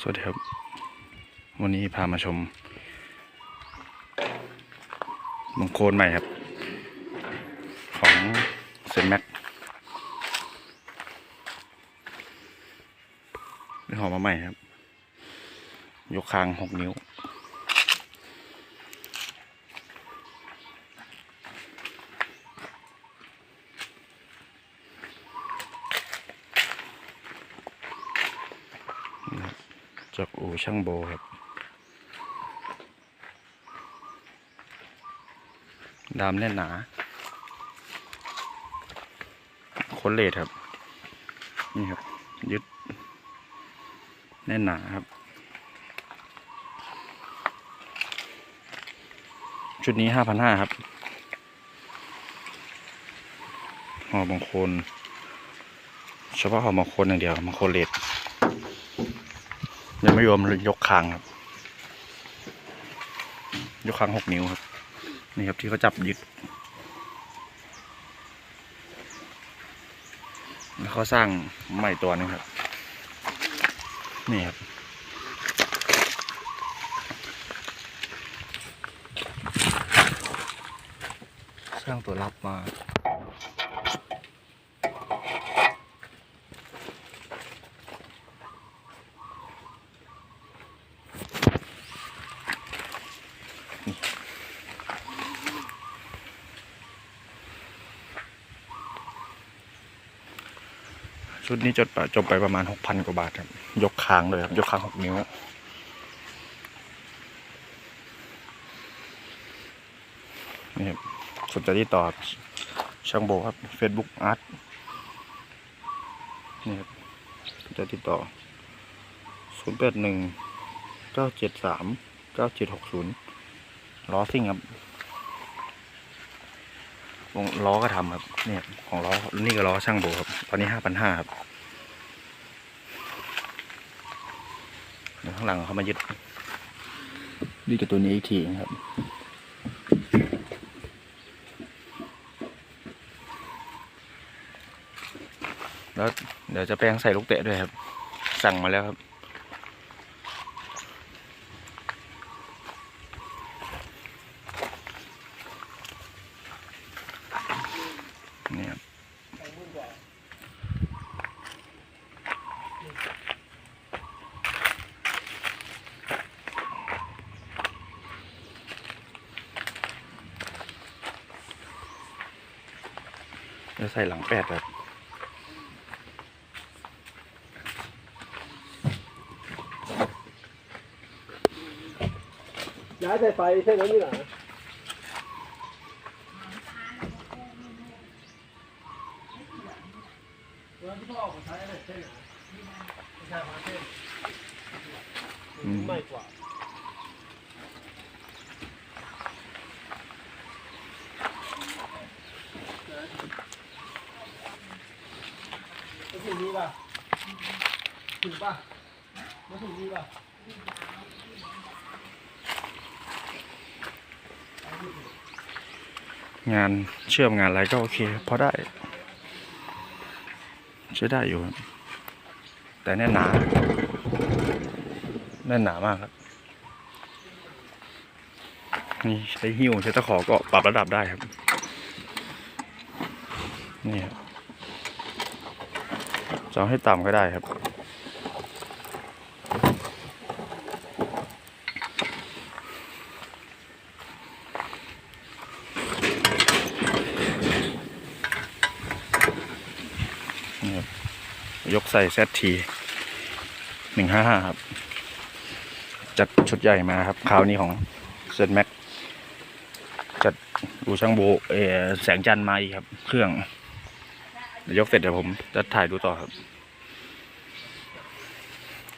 สวัสดีครับ วันนี้พามาชมมงโคนใหม่ครับ ของเซนแม็กเป็นหอมมาใหม่ครับ ยกคางหกนิ้ว จากอู่ช่างโบครับ ดามแน่นหนาคนเลดครับ นี่ครับ ยึด แน่นหนาครับ ชุดนี้ห้าพันห้าครับหอบางคนเฉพาะหอบางคนอย่างเดียวบางคนเลด ยังไม่รวมยกคางครับ ยกคางหกนิ้วครับ นี่ครับที่เขาจับยึด แล้วเขาสร้างใหม่ตัวนึงครับ นี่ครับสร้างตัวรับมา ชุดนี้จดจบไปประมาณหกพันกว่าบาทครับ ยกคางเลยครับ ยกคางหกนิ้วนี่ครับสนใจที่ต่อช่างโบครับ Facebook Art นี่ครับสนใจที่ต่อ 0 8 1 9 7 3 9 7 6 0 ล้อซิ่งครับวงล้อก็ทำครับเนี่ยของล้อนี่ก็ล้อช่างโบครับ ตอนนี้ห้าพันห้าครับเดี๋ยวข้างหลังเขามายึดยึดกับตัวนี้อีกทีนะครับแล้วเดี๋ยวจะแปลงใส่ลูกเตะด้วยครับ สั่งมาแล้วครับ จะใส่หลังแปดครับย้ายสายไฟเส้นนั้นนี่หนาเวลาที่พ่อออกมาใช้อะไรเส้นหนาไม่ใช่มาเส้นอืมไม่กว่าแล้ว ถึงนี้ป่ะถึงป่ะแล้วถึงนี้ป่ะงานเชื่อมงานอะไรก็โอเคพอได้ใช้ได้อยู่ แต่แน่นหนา แน่นหนามากครับ นี่ใช้หิ้วใช้ตะขอก็ปรับระดับได้ครับ นี่ครับ จะเอาให้ต่ำก็ได้ครับ ยกใส่เซตทีหนึ่งห้าห้าครับ จัดชุดใหญ่มาครับ คราวนี้ของเซตแม็กจัดดูช่างโบเอแสงจันทร์มาอีกครับ เครื่อง เดี๋ยวยกเสร็จเดี๋ยวผมจะถ่ายดูต่อครับ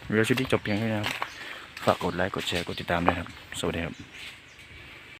วิดีโอชุดนี้จบเพียงแค่นี้ครับ ฝากกดไลค์ กดแชร์ กดติดตามด้วยครับ สวัสดีครับ